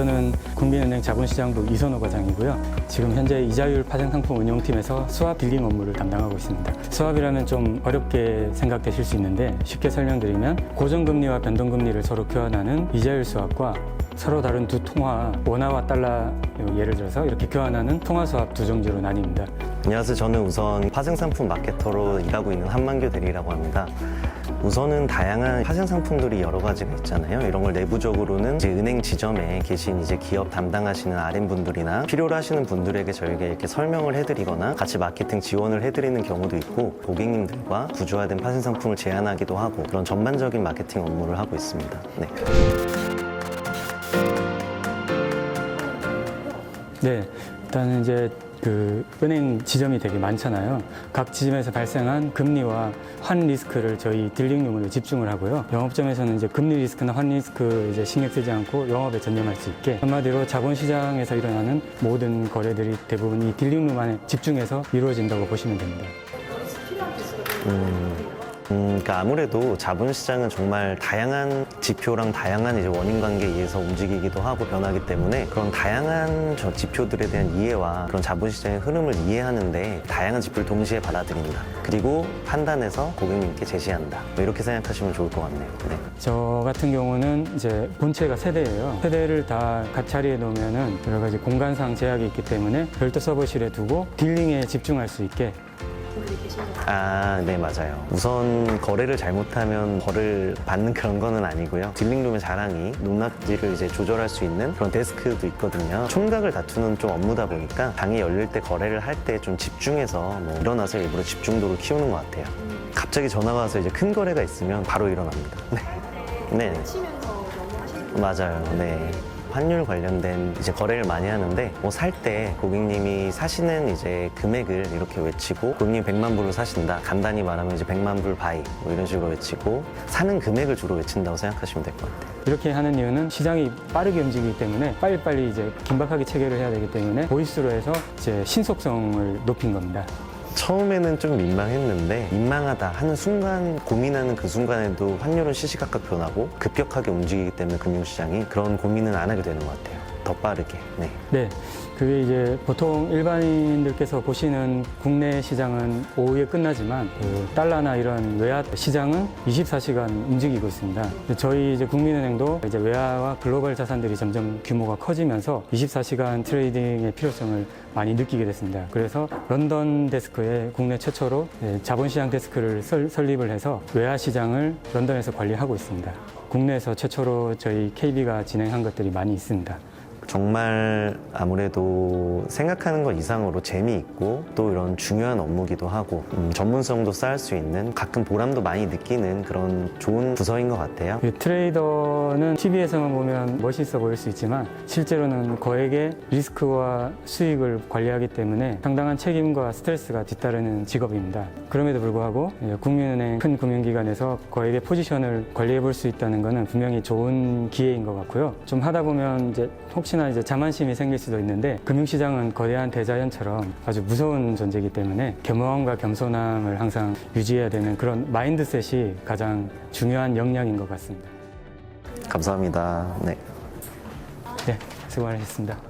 저는 국민은행 자본시장부 이선호 과장이고요. 지금 현재 이자율 파생 상품 운용팀에서 수합 딜링 업무를 담당하고 있습니다. 수합이라면 좀 어렵게 생각되실 수 있는데 쉽게 설명드리면 고정금리와 변동금리를 서로 교환하는 이자율 수합과 서로 다른 두 통화, 원화와 달러 예를 들어서 이렇게 교환하는 통화 수합 두 종류로 나뉩니다. 안녕하세요. 저는 우선 파생상품 마케터로 일하고 있는 한만교 대리라고 합니다. 우선은 다양한 파생 상품들이 여러 가지가 있잖아요. 이런 걸 내부적으로는 이제 은행 지점에 계신 이제 기업 담당하시는 RM 분들이나 필요로 하시는 분들에게 저희가 이렇게 설명을 해드리거나 같이 마케팅 지원을 해드리는 경우도 있고 고객님들과 구조화된 파생 상품을 제안하기도 하고 그런 전반적인 마케팅 업무를 하고 있습니다. 네. 네, 일단은 이제 그 은행 지점이 되게 많잖아요. 각 지점에서 발생한 금리와 환 리스크를 저희 딜링룸으로 집중을 하고요. 영업점에서는 이제 금리 리스크나 환 리스크 이제 신경 쓰지 않고 영업에 전념할 수 있게 한마디로 자본시장에서 일어나는 모든 거래들이 대부분 이 딜링룸 안에 집중해서 이루어진다고 보시면 됩니다. 음, 그러니까 아무래도 자본시장은 정말 다양한 지표랑 다양한 이제 원인 관계에 의해서 움직이기도 하고 변하기 때문에 그런 다양한 저 지표들에 대한 이해와 그런 자본시장의 흐름을 이해하는데 다양한 지표를 동시에 받아들인다. 그리고 판단해서 고객님께 제시한다. 뭐 이렇게 생각하시면 좋을 것 같네요. 네. 저 같은 경우는 이제 본체가 세대예요. 세대를 다각 자리에 놓으면은 여러 가지 공간상 제약이 있기 때문에 별도 서버실에 두고 딜링에 집중할 수 있게 아, 네, 맞아요. 우선 거래를 잘못하면 벌을 받는 그런 거는 아니고요. 딜링룸의 자랑이 높낮이를 이제 조절할 수 있는 그런 데스크도 있거든요. 총각을 다투는 좀 업무다 보니까 방이 열릴 때 거래를 할 때 좀 집중해서 뭐 일어나서 일부러 집중도를 키우는 것 같아요. 갑자기 전화가 와서 이제 큰 거래가 있으면 바로 일어납니다. 네. 네. 치면서 너무 하시는 맞아요. 네. 환율 관련된 이제 거래를 많이 하는데 뭐 살 때 고객님이 사시는 이제 금액을 이렇게 외치고 고객님 100만 불을 사신다. 간단히 말하면 이제 100만 불 바이 뭐 이런 식으로 외치고 사는 금액을 주로 외친다고 생각하시면 될 것 같아요. 이렇게 하는 이유는 시장이 빠르게 움직이기 때문에 빨리빨리 이제 긴박하게 체결을 해야 되기 때문에 보이스로 해서 이제 신속성을 높인 겁니다. 처음에는 좀 민망했는데 민망하다 하는 순간 고민하는 그 순간에도 환율은 시시각각 변하고 급격하게 움직이기 때문에 금융시장이 그런 고민은 안 하게 되는 것 같아요. 더 빠르게. 네. 네. 그게 이제 보통 일반인들께서 보시는 국내 시장은 오후에 끝나지만 그 달러나 이런 외화 시장은 24시간 움직이고 있습니다. 저희 이제 국민은행도 이제 외화와 글로벌 자산들이 점점 규모가 커지면서 24시간 트레이딩의 필요성을 많이 느끼게 됐습니다. 그래서 런던 데스크에 국내 최초로 예, 자본시장 데스크를 설, 설립을 해서 외화 시장을 런던에서 관리하고 있습니다. 국내에서 최초로 저희 KB가 진행한 것들이 많이 있습니다. 정말 아무래도 생각하는 것 이상으로 재미있고 또 이런 중요한 업무기도 하고 음, 전문성도 쌓을 수 있는 가끔 보람도 많이 느끼는 그런 좋은 부서인 것 같아요. 그 트레이더는 TV에서만 보면 멋있어 보일 수 있지만 실제로는 거액의 리스크와 수익을 관리하기 때문에 상당한 책임과 스트레스가 뒤따르는 직업입니다. 그럼에도 불구하고 예, 국민은행 큰 금융기관에서 거액의 포지션을 관리해 볼 수 있다는 것은 분명히 좋은 기회인 것 같고요. 좀 하다 보면 이제 혹시나 이제 자만심이 생길 수도 있는데 금융시장은 거대한 대자연처럼 아주 무서운 존재이기 때문에 겸허함과 겸손함을 항상 유지해야 되는 그런 마인드셋이 가장 중요한 역량인 것 같습니다. 감사합니다. 네. 네, 수고 많으셨습니다.